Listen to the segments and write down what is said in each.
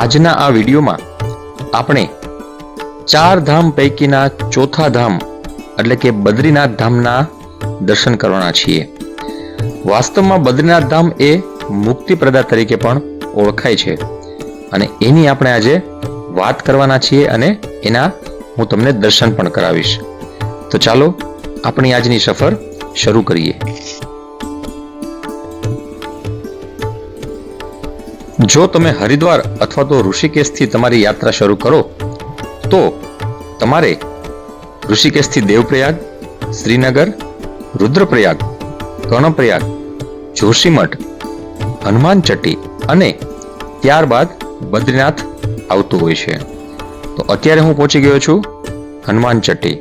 આજના આ વિડીયોમાં આપણે ચાર ધામ પૈકીના ચોથા ધામ, એટલે કે બદ્રીનાથ ધામના દર્શન કરવાના છીએ. વાસ્તવમાં બદ્રીનાથ ધામ એ મુક્તિપ્રદા તરીકે પણ ઓળખાય છે. અને એની આપણે આજે વાત કરવાના છીએ અને એના હું તમને દર્શન પણ કરાવીશ. તો ચાલો, આપણી આજની સફર શરૂ કરીએ. જો તમે હરિદ્વાર અથવા તો ઋષિકેશથી તમારી યાત્રા શરૂ કરો, તો તમારે ઋષિકેશથી દેવપ્રયાગ, શ્રીનગર, રુદ્રપ્રયાગ, કર્ણપ્રયાગ, જોશીમઠ હનુમાન ચટ્ટી અને ત્યારબાદ બદ્રીનાથ આવતું હોય છે. તો અત્યારે હું પહોંચી ગયો છું હનુમાન ચટ્ટી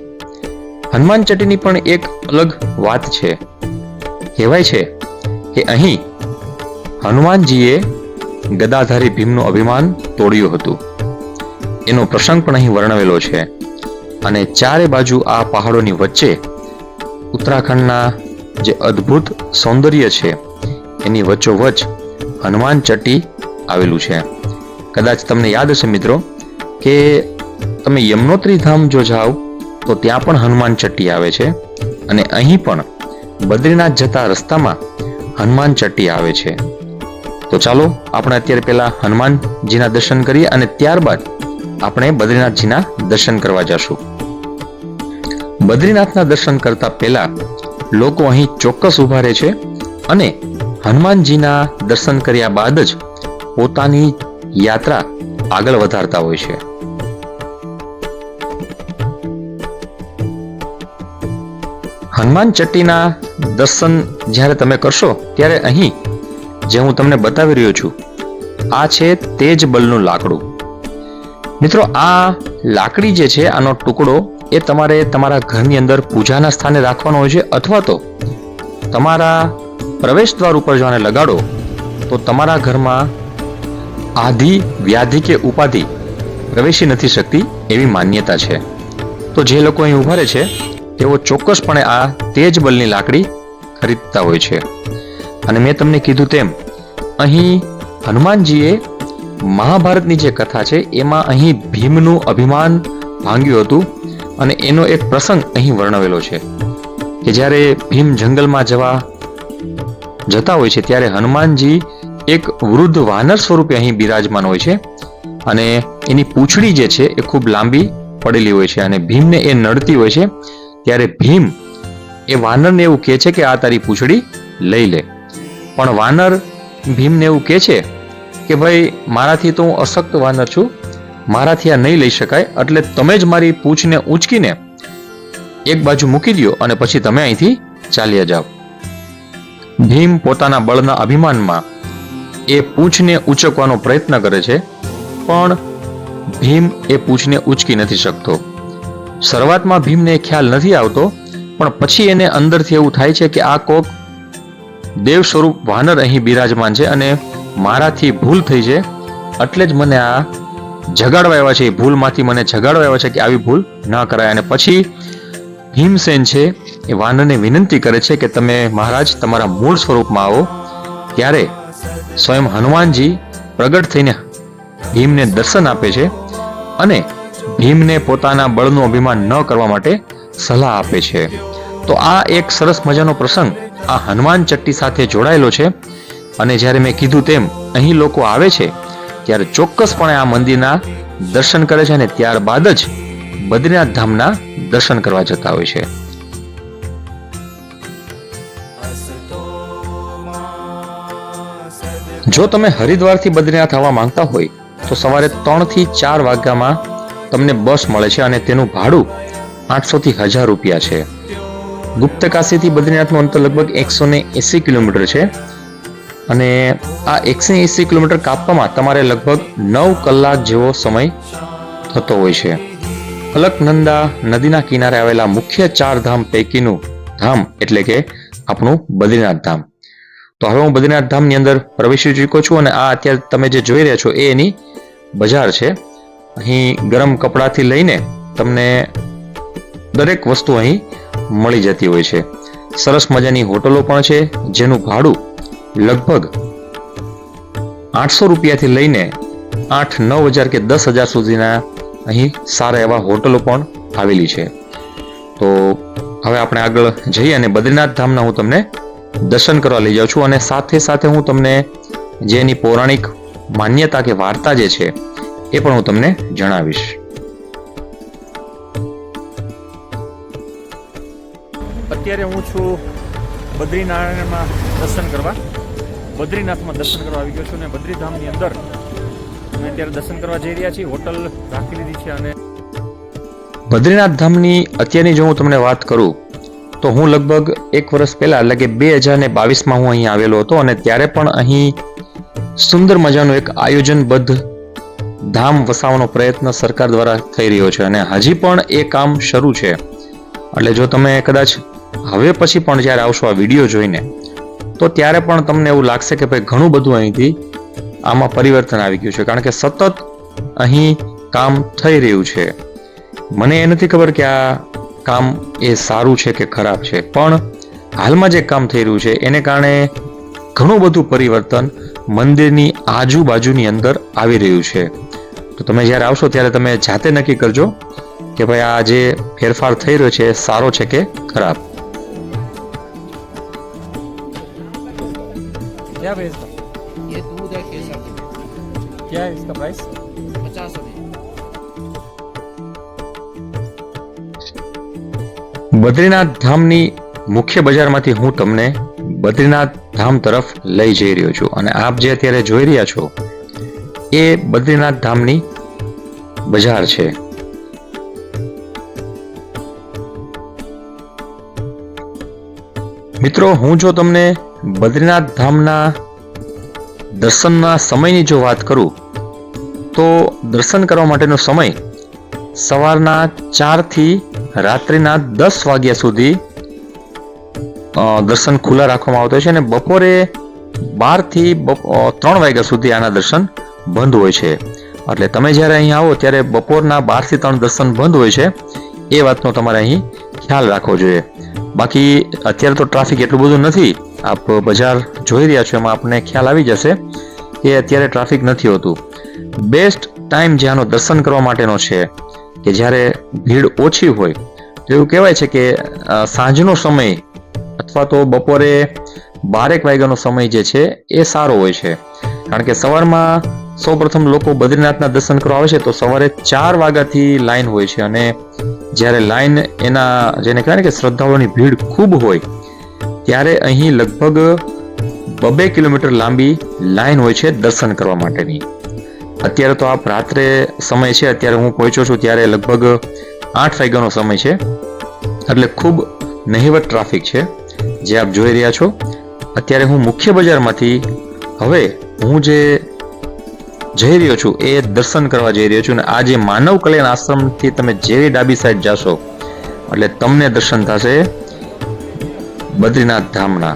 હનુમાન ચટ્ટીની પણ એક અલગ વાત છે. કહેવાય છે કે અહીં હનુમાનજીએ ગદાધારી ભીમનું અભિમાન તોડ્યું હતું. એનો પ્રસંગ પણ અહીં વર્ણવેલો છે અને ચારે બાજુ આ પહાડોની વચ્ચે ઉત્તરાખંડના જે અદ્ભુત સૌંદર્ય છે, એની વચ્ચોવચ્ચ હનુમાન ચટ્ટી આવેલું છે. કદાચ તમને યાદ હશે મિત્રો કે તમે યમનોત્રી ધામ જો જાઓ, તો ત્યાં પણ હનુમાન ચટ્ટી આવે છે અને અહીં પણ બદ્રીનાથ જતા રસ્તામાં હનુમાન ચટ્ટી આવે છે. તો ચાલો આપણે અત્યારે પહેલા હનુમાનજીના દર્શન કરીએ અને ત્યારબાદ આપણે બદ્રીનાથજીના દર્શન કરવા જશું. બદ્રીનાથના દર્શન કરતા પહેલા લોકો અહીં ચોક્કસ ઊભા રહે છે અને હનુમાનજીના દર્શન કર્યા બાદ જ પોતાની યાત્રા આગળ વધારતા હોય છે. હનુમાન ચટ્ટીના દર્શન જ્યારે તમે કરશો ત્યારે અહીં જે હું તમને બતાવી રહ્યો છું, આ છે તેજ બલનું લાકડું. મિત્રો, આ લાકડી જે છે, આનો ટુકડો એ તમારે તમારા ઘરની અંદર પૂજાના સ્થાને રાખવાનો હોય છે, અથવા તો તમારા પ્રવેશ દ્વાર ઉપર જો આને લગાડો, તો તમારા ઘરમાં આધિ, વ્યાધિ કે ઉપાધિ પ્રવેશી નથી શકતી એવી માન્યતા છે. તો જે લોકો અહીં ઊભા રહે છે, તેઓ ચોક્કસપણે આ તેજ બલની લાકડી ખરીદતા હોય છે. અને મેં તમને કીધું તેમ, અહીં હનુમાનજીએ મહાભારતની જે કથા છે, એમાં અહીં ભીમનું અભિમાન ભાંગ્યું હતું અને એનો એક પ્રસંગ અહીં વર્ણવેલો છે કે જ્યારે ભીમ જંગલમાં જવા જતા હોય છે, ત્યારે હનુમાનજી એક વૃદ્ધ વાનર સ્વરૂપે અહીં બિરાજમાન હોય છે અને એની પૂંછડી જે છે, એ ખૂબ લાંબી પડેલી હોય છે અને ભીમને એ નડતી હોય છે, ત્યારે ભીમ એ વાનરને એવું કહે છે કે, આ તારી પૂંછડી લઈ લે. પણ વાનર ભીમને એવું કહે છે કે, ભાઈ, મારાથી તો હું અશક્ત વાનર છું. મારાથી આ નહીં લઈ શકાય. એટલે તમે જ મારી પૂંછને ઊંચકીને એક બાજુ મૂકી દો અને પછી તમે અહીંથી ચાલ્યા જાઓ. ભીમ પોતાના બળના અભિમાનમાં એ પૂંછને ઉચકવાનો પ્રયત્ન કરે છે, પણ ભીમ એ પૂંછને ઉચકી નથી શકતો. શરૂઆતમાં ભીમને ખ્યાલ નથી આવતો, પણ પછી એને અંદરથી એવું થાય છે કે આ કોક દેવ સ્વરૂપ વાનર અહીં બિરાજમાન છે અને મારાથી ભૂલ થઈ છે એટલે જ મને આ જગાડવા આવ્યા છે. એ ભૂલમાંથી મને જગાડવા આવ્યા છે કે આવી ભૂલ ન કરાય. અને પછી ભીમસેન છે એ વાનરને વિનંતી કરે છે કે તમે મહારાજ તમારા મૂળ સ્વરૂપમાં આવો. ત્યારે સ્વયં હનુમાનજી પ્રગટ થઈને ભીમને દર્શન આપે છે અને ભીમને પોતાના બળનું અભિમાન ન કરવા માટે સલાહ આપે છે. તો આ એક સરસ મજાનો પ્રસંગ આ હનુમાન ચટ્ટી સાથે જોડાયેલો છે અને જ્યારે મેં કીધું તેમ અહીં લોકો આવે છે, ત્યારે ચોક્કસપણે આ મંદિરના દર્શન કરે છે અને ત્યારબાદ જ બદ્રીનાથ ધામના દર્શન કરવા જતા હોય છે. જો તમે હરિદ્વારથી બદ્રીનાથ આવવા માંગતા હોય, તો સવારે ત્રણથી ચાર વાગ્યામાં તમને બસ મળે છે અને તેનું ભાડું આઠસો થી હજાર રૂપિયા છે. ગુપ્તકાશીથી બદ્રીનાથનું અંતર લગભગ એકસો ને એસી કિલોમીટર છે. અને આ એકસો એસી કિલોમીટર કાપવામાં તમારે લગભગ નવ કલાક જેવો સમય થતો હોય છે. અલકનંદા નદીના કિનારે આવેલા મુખ્ય ચાર ધામ પૈકીનું ધામ એટલે કે આપણું બદ્રીનાથ ધામ. તો હવે હું બદ્રીનાથ ધામની અંદર પ્રવેશી ચૂક્યો છું અને આ અત્યારે તમે જે જોઈ રહ્યા છો એ એની બજાર છે. અહીં ગરમ કપડાથી લઈને તમને દરેક વસ્તુ અહીં મળી જતી હોય છે. સરસ મજાની હોટલો પણ છે, જેનું ભાડું લગભગ આઠસો રૂપિયાથી લઈને આઠ, નવ હજાર કે દસ હજાર સુધીના અહીં સારા એવા હોટલો પણ આવેલી છે. તો હવે આપણે આગળ જઈએ અને બદ્રીનાથ ધામના હું તમને દર્શન કરવા લઈ જાઉં છું અને સાથે સાથે હું તમને જે એની પૌરાણિક માન્યતા કે વાર્તા જે છે, એ પણ હું તમને જણાવીશ. અત્યારે હું છું બદ્રીનારાયણમાં દર્શન કરવા. બદ્રીનાથમાં દર્શન કરવા આવી ગયો છું અને બદ્રીધામની અંદર. અમે અત્યારે દર્શન કરવા જઈ રહ્યા છીએ, હોટલ રાખી લીધી છે અને બદ્રીનાથ ધામની અત્યારની જો હું તમને વાત કરું, તો હું લગભગ એક વર્ષ પહેલા, એટલે કે બે હજાર ને બાવીસમાં હું અહીં આવેલો હતો અને ત્યારે પણ અહીં સુંદર મજાનું એક આયોજનબદ્ધ ધામ વસાવવાનો પ્રયત્ન સરકાર દ્વારા થઈ રહ્યો છે અને હજી પણ એ કામ શરૂ છે. એટલે જો તમે કદાચ હવે પછી પણ જ્યારે આવશો આ વીડિયો જોઈને, તો ત્યારે પણ તમને એવું લાગશે કે ભાઈ ઘણું બધું અહીંથી આમાં પરિવર્તન આવી ગયું છે. કારણ કે સતત અહીં કામ થઈ રહ્યું છે. મને એ નથી ખબર કે આ કામ એ સારું છે કે ખરાબ છે. પણ હાલમાં જે કામ થઈ રહ્યું છે, એને કારણે ઘણું બધું પરિવર્તન મંદિરની આજુબાજુની અંદર આવી રહ્યું છે. તો તમે જ્યારે આવશો ત્યારે તમે જાતે નક્કી કરજો કે ભાઈ આ જે ફેરફાર થઈ રહ્યો છે સારો છે કે ખરાબ. क्या है इसका ये दूध है केसर दूध क्या है इसका प्राइस पचास रुपये બદ્રીનાથ ધામની મુખ્ય બજારમાંથી હું તમને બદ્રીનાથ ધામ તરફ લઈ જઈ રહ્યો છું અને આપ જે અત્યારે જોઈ રહ્યા છો એ બદ્રીનાથ ધામની બજાર છે મિત્રો હું જો તમને બદ્રીનાથ ધામના દર્શનના સમયની જો વાત કરું, તો દર્શન કરવા માટેનો સમય સવારના ચારથી રાત્રિના દસ વાગ્યા સુધી દર્શન ખુલ્લા રાખવામાં આવતા હોય છે અને બપોરે બારથી ત્રણ વાગ્યા સુધી આના દર્શન બંધ હોય છે. એટલે તમે જ્યારે અહીં આવો ત્યારે બપોરના બારથી ત્રણ દર્શન બંધ હોય છે, એ વાતનો તમારે અહીં ખ્યાલ રાખવો જોઈએ. બાકી અત્યારે તો ટ્રાફિક એટલું બધું નથી આપ બજાર જોઈ રહ્યા છો, એમાં આપને ખ્યાલ આવી જશે કે અત્યારે ટ્રાફિક નથી હોતું. બેસ્ટ ટાઈમ જે દર્શન કરવા માટેનો છે, કે જ્યારે ભીડ ઓછી હોય, તો એવું કહેવાય છે કે સાંજનો સમય અથવા તો બપોરે બારેક વાગ્યાનો સમય જે છે, એ સારો હોય છે. કારણ કે સવારમાં સૌપ્રથમ લોકો બદ્રીનાથના દર્શન કરવા આવે છે, તો સવારે ચાર વાગ્યાથી લાઈન હોય છે અને જ્યારે લાઈન એના, જેને કહેવાય ને કે શ્રદ્ધાળુઓની ભીડ ખૂબ હોય ત્યારે અહીં લગભગ બબે કિલોમીટર લાંબી લાઈન હોય છે દર્શન કરવા માટેની. અત્યારે તો આપ રાત્રે સમય છે, અત્યારે હું પહોંચ્યો છું ત્યારે લગભગ આઠ વાગ્યાનો સમય છે. એટલે ખૂબ નહિવત ટ્રાફિક છે, જે આપ જોઈ રહ્યા છો. અત્યારે હું મુખ્ય બજારમાંથી હવે હું જે જઈ રહ્યો છું એ દર્શન કરવા જઈ રહ્યો છું અને આ જે માનવ કલ્યાણ આશ્રમથી તમે જેવી ડાબી સાઈડ જાશો, એટલે તમને દર્શન થશે. બદ્રીનાથ ધામના.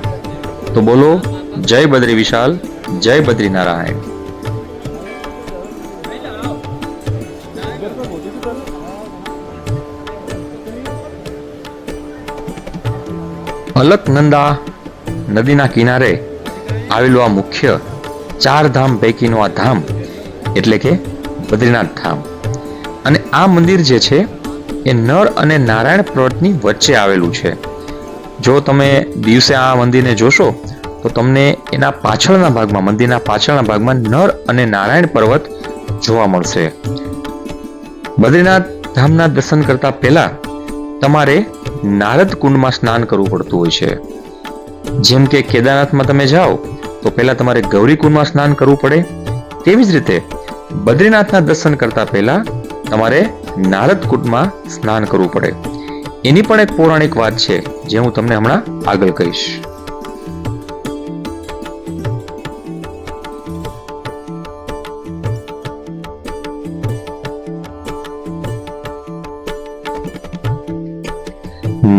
તો બોલો, જય બદ્રી વિશાલ, જય બદ્રી નારાયણ. અલકનંદા નદીના કિનારે આવેલું આ મુખ્ય ચાર ધામ પૈકીનું આ ધામ એટલે કે બદ્રીનાથ ધામ. અને આ મંદિર જે છે, એ નર અને નારાયણ પર્વતની વચ્ચે આવેલું છે. જો તમે દિવસે આ મંદિરને જોશો, તો તમને એના પાછળના ભાગમાં, મંદિરના પાછળના ભાગમાં નર અને નારાયણ પર્વત જોવા મળશે. બદ્રીનાથ ધામના દર્શન કરતા પહેલા તમારે નારદ કુંડમાં સ્નાન કરવું પડતું હોય છે. જેમ કે કેદારનાથમાં તમે જાઓ, તો પહેલા તમારે ગૌરી કુંડમાં સ્નાન કરવું પડે. તેવી જ રીતે બદ્રીનાથના દર્શન કરતા પહેલા તમારે નારદ કુંડમાં સ્નાન કરવું પડે. એની પણ એક પૌરાણિક વાત છે, જે હું તમને હમણાં આગળ કહીશ.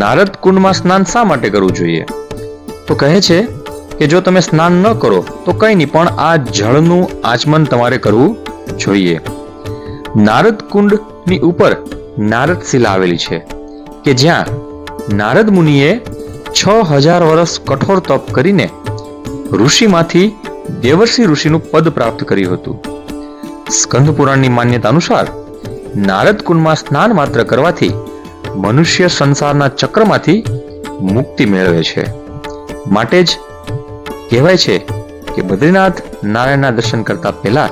નારદ કુંડમાં સ્નાન શા માટે કરવું જોઈએ? તો કહે છે કે જો તમે સ્નાન ન કરો, તો કંઈ નહીં, પણ આ જળનું આચમન તમારે કરવું જોઈએ. નારદ કુંડની ઉપર નારદ શિલા આવેલી છે. કે જ્યાં નારદ મુનિએ છ હજાર વર્ષ કઠોર તપ કરીને ઋષિમાંથી દેવર્ષિ ઋષિનું પદ પ્રાપ્ત કર્યું હતું. સ્કંદ પુરાણની માન્યતા અનુસાર નારદ કુંડમાં સ્નાન માત્ર કરવાથી મનુષ્ય સંસારના ચક્રમાંથી મુક્તિ મેળવે છે. માટે જ કહેવાય છે કે બદ્રીનાથ નારાયણના દર્શન કરતા પહેલા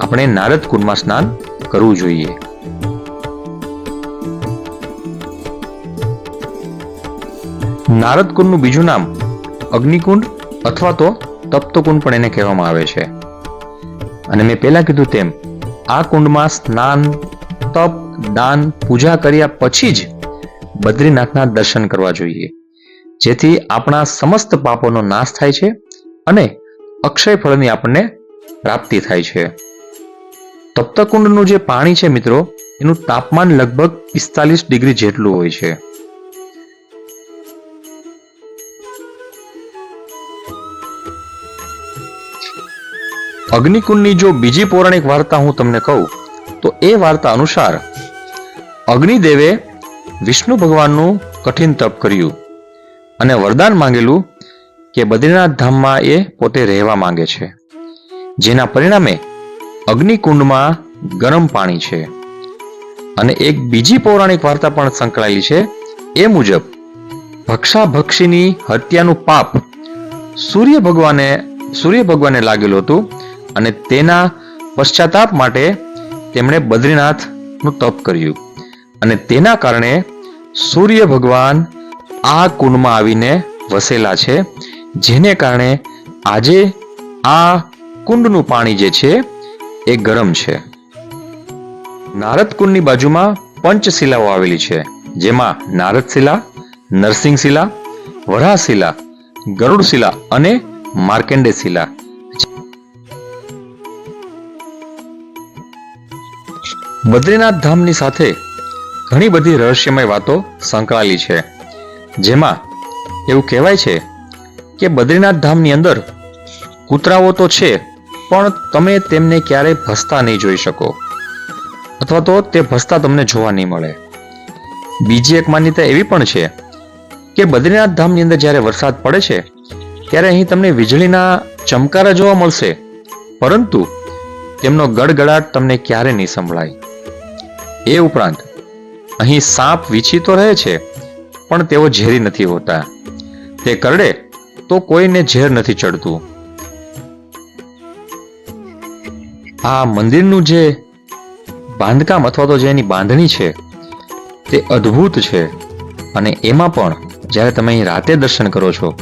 આપણે નારદ કુંડમાં સ્નાન કરવું જોઈએ. નારદ કુંડનું બીજું નામ અગ્નિકુંડ અથવા તો તપ્તકુંડ પણ એને કહેવામાં આવે છે. અને મેં પહેલા કીધું તેમ, આ કુંડમાં સ્નાન, તપ, દાન, પૂજા કર્યા પછી જ બદ્રીનાથના દર્શન કરવા જોઈએ. જેથી આપણા સમસ્ત પાપોનો નાશ થાય છે અને અક્ષય ફળની આપણને પ્રાપ્તિ થાય છે. તપ્તકુંડનું જે પાણી છે મિત્રો, એનું તાપમાન લગભગ પિસ્તાલીસ ડિગ્રી જેટલું હોય છે. અગ્નિકુંડની જો બીજી પૌરાણિક વાર્તા હું તમને કહું, તો એ વાર્તા અનુસાર અગ્નિદેવે વિષ્ણુ ભગવાનનું કઠિન તપ કર્યું અને વરદાન માંગેલું કે બદ્રીનાથ ધામમાં એ પોતે રહેવા માંગે છે, જેના પરિણામે અગ્નિકુંડમાં ગરમ પાણી છે. અને એક બીજી પૌરાણિક વાર્તા પણ સંકળાયેલી છે, એ મુજબ ભક્ષાભક્ષીની હત્યાનું પાપ સૂર્ય ભગવાને સૂર્ય ભગવાને લાગેલું હતું અને તેના પશ્ચાતાપ માટે તેમણે બદ્રીનાથનું તપ કર્યું. અને તેના કારણે સૂર્ય ભગવાન આ કુંડમાં આવીને વસેલા છે, જેને કારણે આજે આ કુંડનું પાણી જે છે એ ગરમ છે. નારદ કુંડની બાજુમાં પંચશિલાઓ આવેલી છે, જેમાં નારદશિલા, નરસિંહશિલા, વરાહશિલા, ગરુડશિલા અને માર્કેન્ડે બદ્રીનાથ ધામની સાથે ઘણી બધી રહસ્યમય વાતો સંકળાયેલી છે. જેમાં એવું કહેવાય છે કે બદ્રીનાથ ધામની અંદર કૂતરાઓ તો છે, પણ તમે તેમને ક્યારેય ભસતા નહીં જોઈ શકો. અથવા તો તે ભસતા તમને જોવા નહીં મળે. બીજી એક માન્યતા એવી પણ છે કે બદ્રીનાથ ધામની અંદર જ્યારે વરસાદ પડે છે, ત્યારે અહીં તમને વીજળીના ચમકારા જોવા મળશે. પરંતુ તેમનો ગડગડાટ તમને ક્યારે નહીં સંભળાય. એ ઉપરાંત અહીં સાપ વીછી તો રહે છે, પણ તેઓ ઝેરી નથી હોતા. તે કરડે, તો કોઈને ઝેર નથી ચડતું. આ મંદિરનું જે બાંધકામ અથવા તો જે એની બાંધણી છે, તે અદ્ભુત છે. અને એમાં પણ જ્યારે તમે અહીં રાતે દર્શન કરો છો,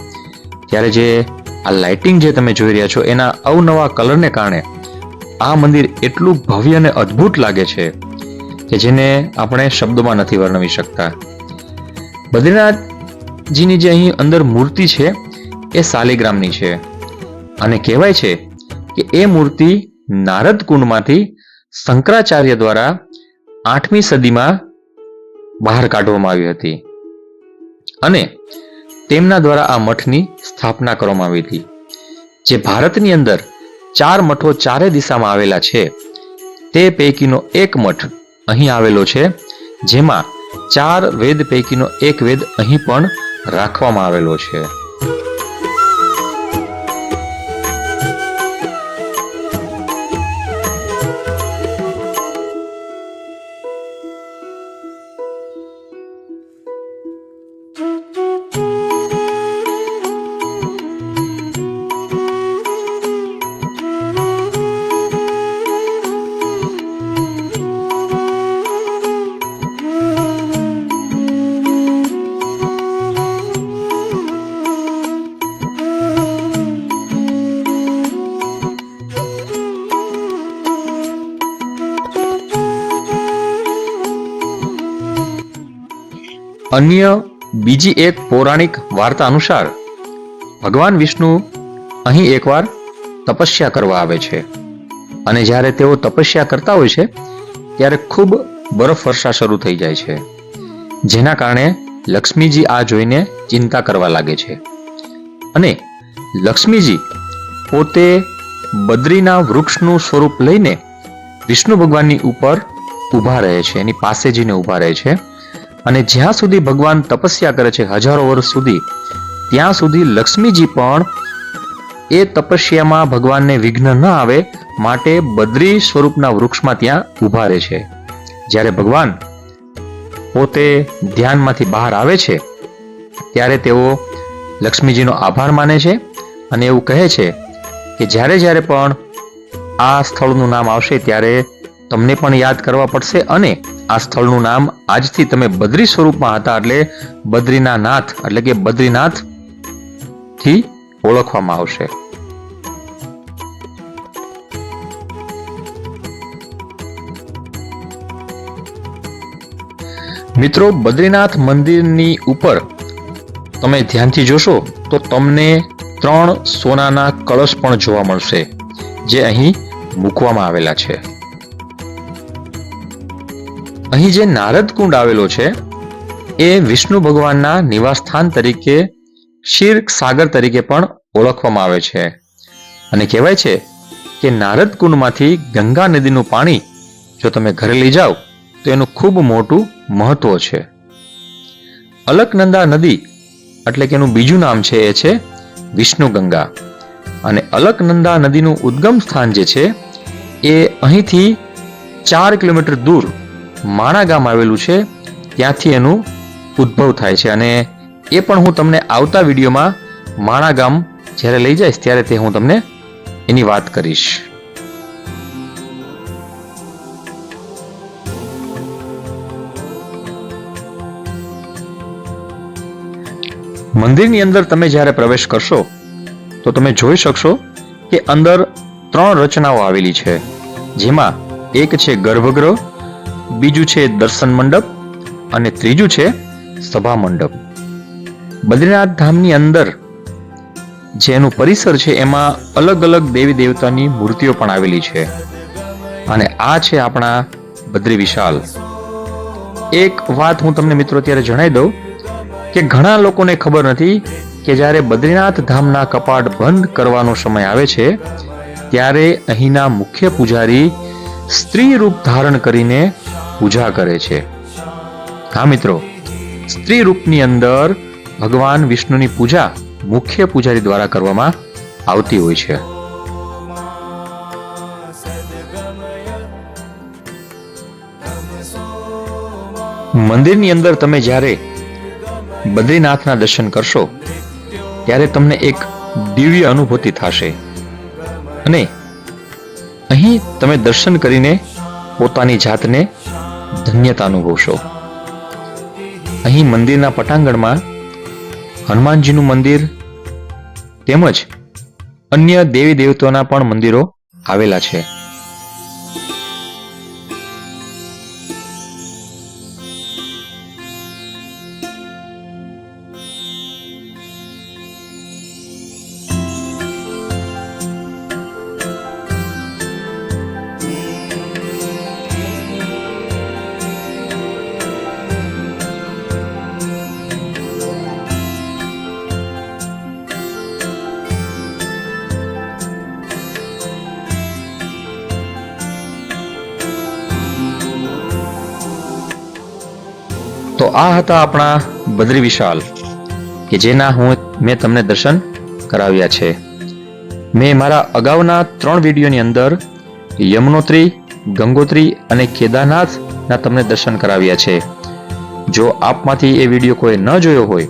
ત્યારે જે આ લાઇટિંગ જે તમે જોઈ રહ્યા છો, એના અવનવા કલરને કારણે આ મંદિર એટલું ભવ્ય અને અદ્ભુત લાગે છે. કે જેને આપણે શબ્દોમાં નથી વર્ણવી શકતા. બદ્રીનાથજીની જે અહીં અંદર મૂર્તિ છે, એ શાલિગ્રામની છે. અને કહેવાય છે કે એ મૂર્તિ નારદ કુંડમાંથી શંકરાચાર્ય દ્વારા આઠમી સદીમાં બહાર કાઢવામાં આવી હતી. અને તેમના દ્વારા આ મઠની સ્થાપના કરવામાં આવી હતી. જે ભારતની અંદર ચાર મઠો ચારે દિશામાં આવેલા છે, તે પૈકીનો એક મઠ અહીં આવેલો છે જેમાં ચાર વેદ પૈકીનો એક વેદ અહીં પણ રાખવામાં આવેલો છે. અન્ય બીજી એક પૌરાણિક વાર્તા અનુસાર ભગવાન વિષ્ણુ અહીં એકવાર તપસ્યા કરવા આવે છે. અને જ્યારે તેઓ તપસ્યા કરતા હોય છે, ત્યારે ખૂબ બરફ વર્ષા શરૂ થઈ જાય છે. જેના કારણે લક્ષ્મીજી આ જોઈને ચિંતા કરવા લાગે છે. અને લક્ષ્મીજી પોતે બદ્રીના વૃક્ષનું સ્વરૂપ લઈને વિષ્ણુ ભગવાનની ઉપર ઊભા રહે છે, એની પાસે જઈને ઊભા રહે છે. અને જ્યાં સુધી ભગવાન તપસ્યા કરે છે હજારો વર્ષ સુધી, ત્યાં સુધી લક્ષ્મીજી પણ એ તપસ્યામાં ભગવાનને વિઘ્ન ન આવે માટે બદ્રી સ્વરૂપના વૃક્ષમાં ત્યાં ઊભા રહે છે. જ્યારે ભગવાન પોતે ધ્યાનમાંથી બહાર આવે છે, ત્યારે તેઓ લક્ષ્મીજીનો આભાર માને છે અને એવું કહે છે કે જ્યારે જ્યારે પણ આ સ્થળનું નામ આવશે ત્યારે તમને પણ યાદ કરવા પડશે અને આ સ્થળનું નામ આજથી તમે બદ્રી સ્વરૂપમાં હતા એટલે બદ્રીના નાથ એટલે કે બદ્રીનાથથી ઓળખવામાં આવશે. મિત્રો, બદ્રીનાથ મંદિરની ઉપર તમે ધ્યાનથી જોશો તો તમને ત્રણ સોનાના કળશ પણ જોવા મળશે, જે અહીં મૂકવામાં આવેલા છે. અહીં જે નારદ કુંડ આવેલો છે, એ વિષ્ણુ ભગવાનના નિવાસસ્થાન તરીકે ક્ષીર સાગર તરીકે પણ ઓળખવામાં આવે છે. અને કહેવાય છે કે નારદ કુંડમાંથી ગંગા નદીનું પાણી જો તમે ઘરે લઈ જાઓ, તો એનું ખૂબ મોટું મહત્વ છે. અલકનંદા નદી, એટલે કે એનું બીજું નામ છે એ છે વિષ્ણુ ગંગા. અને અલકનંદા નદીનું ઉદ્ગમ સ્થાન જે છે, એ અહીંથી ચાર કિલોમીટર દૂર માણા ગામ આવેલું છે, ત્યાંથી એનું ઉદ્ભવ થાય છે. અને એ પણ હું તમને આવતા વિડીયોમાં માણા ગામ જ્યારે લઈ જઈશ, ત્યારે તે હું તમને એની વાત કરીશ. મંદિરની અંદર તમે જ્યારે પ્રવેશ કરશો, તો તમે જોઈ શકશો કે અંદર ત્રણ રચનાઓ આવેલી છે. જેમાં એક છે ગર્ભગૃહ બીજું છે દર્શન મંડપ અને ત્રીજું છે સભા મંડપ. બદ્રીનાથ ધામની અંદર જે પરિસર છે, એમાં અલગ અલગ દેવી દેવતાની મૂર્તિઓ પણ આવેલી છે. અને આ છે આપણા બદ્રી વિશાલ. એક વાત હું તમને મિત્રો અત્યારે જણાવી દઉં કે ઘણા લોકોને ખબર નથી કે જ્યારે બદ્રીનાથ ધામના કપાટ બંધ કરવાનો સમય આવે છે, ત્યારે અહીંના મુખ્ય પૂજારી સ્ત્રી રૂપ ધારણ કરીને પૂજા કરે છે. હા, મિત્રો સ્ત્રી રૂપની અંદર ભગવાન વિષ્ણુની પૂજા મુખ્ય પૂજારી દ્વારા કરવામાં આવતી હોય છે. મંદિરની અંદર તમે જ્યારે બદ્રીનાથના દર્શન કરશો, ત્યારે તમને એક દિવ્ય અનુભૂતિ થશે. અને અહીં તમે દર્શન કરીને પોતાની જાતને ધન્યતા અનુભવશો. અહીં મંદિરના પટાંગણમાં હનુમાનજીનું મંદિર તેમજ અન્ય દેવી દેવતાઓના પણ મંદિરો આવેલા છે. આ હતા આપણા બદ્રી વિશાલ, કે જેના હું મેં તમને દર્શન કરાવ્યા છે. મેં મારા અગાઉના ત્રણ વિડીયોની અંદર યમનોત્રી, ગંગોત્રી અને કેદારનાથના તમને દર્શન કરાવ્યા છે. જો આપમાંથી એ વીડિયો કોઈ ન જોયો હોય,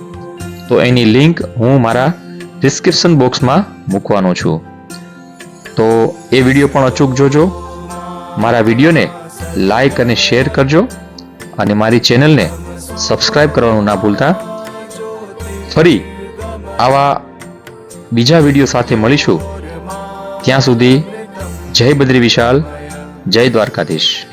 તો એની લિંક હું મારા ડિસ્ક્રિપ્શન બોક્સમાં મૂકવાનો છું. તો એ વીડિયો પણ અચૂક જોજો. મારા વિડીયોને લાઈક અને શેર કરજો અને મારી ચેનલને સબસ્ક્રાઇબ કરવાનું ના ભૂલતા. ફરી આવા બીજા વીડિયો સાથે મળીશું. ત્યાં સુધી જય બદ્રી વિશાલ, જય દ્વારકાધીશ.